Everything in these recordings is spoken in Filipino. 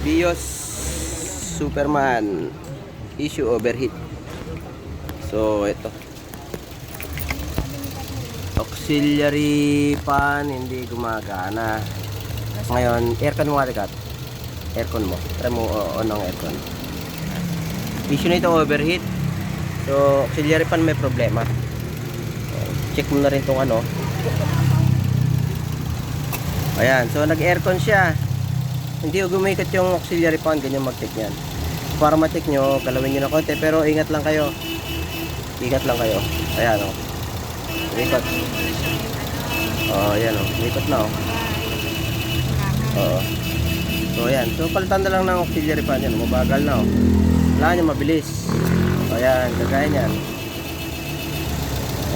Bios Superman issue overheat. So ito. Auxiliary fan hindi gumagana. Ngayon, aircon mo nga Rikat. Aircon mo. Try mo o- on ang aircon. Issue nito overheat. So, auxiliary fan may problema. Check mo na rin tong ano. Ayan, so nag-aircon siya. Hindi ko gumikot yung auxiliary fan, ganyan mag-check yan. Para ma-check nyo, galawin nyo na konti, pero ingat lang kayo. Ingat lang kayo. Ayan o. Oh. Umikot. Oh, ayan o. Oh. Umikot na o. Oh. Oo. So, ayan. So, palitan na lang ng auxiliary fan yan. Mabagal na o. Wala nyo mabilis. O, ayan. Kagaya niyan.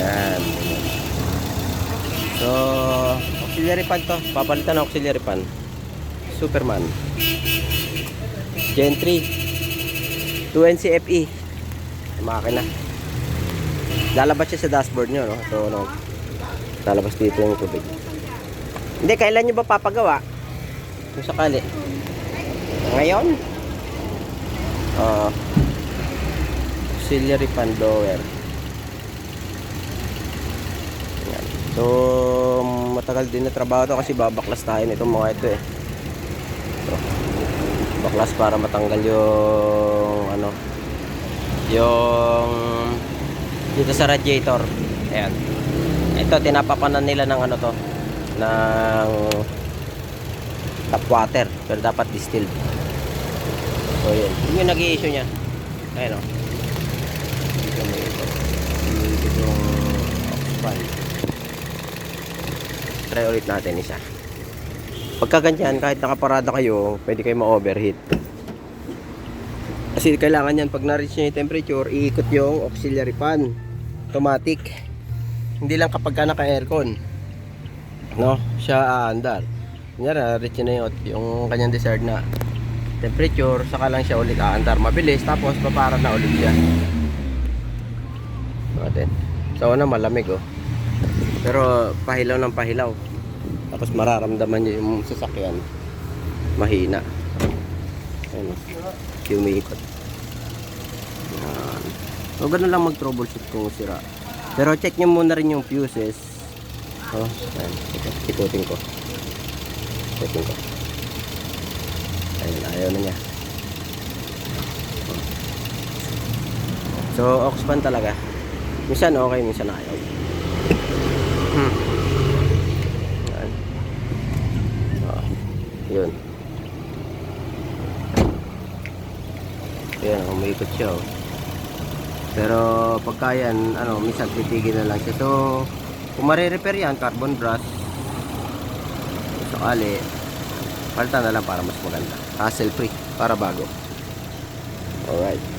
Ayan. So, auxiliary fan to. Papalitan ng auxiliary fan. Superman. Gen 3. 2NCFE. Yung Makina. Lalabas siya sa dashboard nyo, no? So, no? Lalabas dito yung tubig. Hindi, kailan nyo ba papagawa? Kung sakali. Ngayon? Oo. auxiliary fan blower. So, matagal din na trabaho to kasi babaklas tayo nito mga ito eh. Baklas para matanggal yung ano yung dito sa radiator. Ayan. Ito tinapapanan nila ng ano to ng tap water pero dapat distilled. So yun. Yun yung nag-i-issue niya. Ayan o. Dito mo ito. Dito yung ox fan. Try ulit natin isa. Pagka ganyan, kahit nakaparada kayo, pwede kayo ma-overheat. Kasi kailangan yan, pag na-reach nyo yung temperature, iikot yung auxiliary fan. Automatic. Hindi lang kapag ka naka-aircon. No? Siya aandar. Kunyari, na-reach na yung, yung kanyang desired na temperature, saka lang siya ulit aandar. Mabilis, tapos papara na ulit siya. Natin. Sa una, malamig oh. Pero pahilaw ng pahilaw. Tapos mararamdaman niyo yung sasakyan. Mahina. Ayun. oh. Umiikot. Yan. So, ganun lang mag-troubleshoot kung sira. Pero check nyo muna rin yung fuses. Oh, ayan. Ito, ikutin ko. Ikutin ko. Ayun, ayaw na niya. So, aux fan talaga. Minsan okay, minsan ayaw. Hmm. Yan. Oh, yun. Ayan, umiikot siya oh. Pero pagka yan, ano, minsan titigil na lang siya. So, kung marirepair yan, carbon brush, sakali, palitan na lang para mas maganda. Hassle free, para bago. Alright.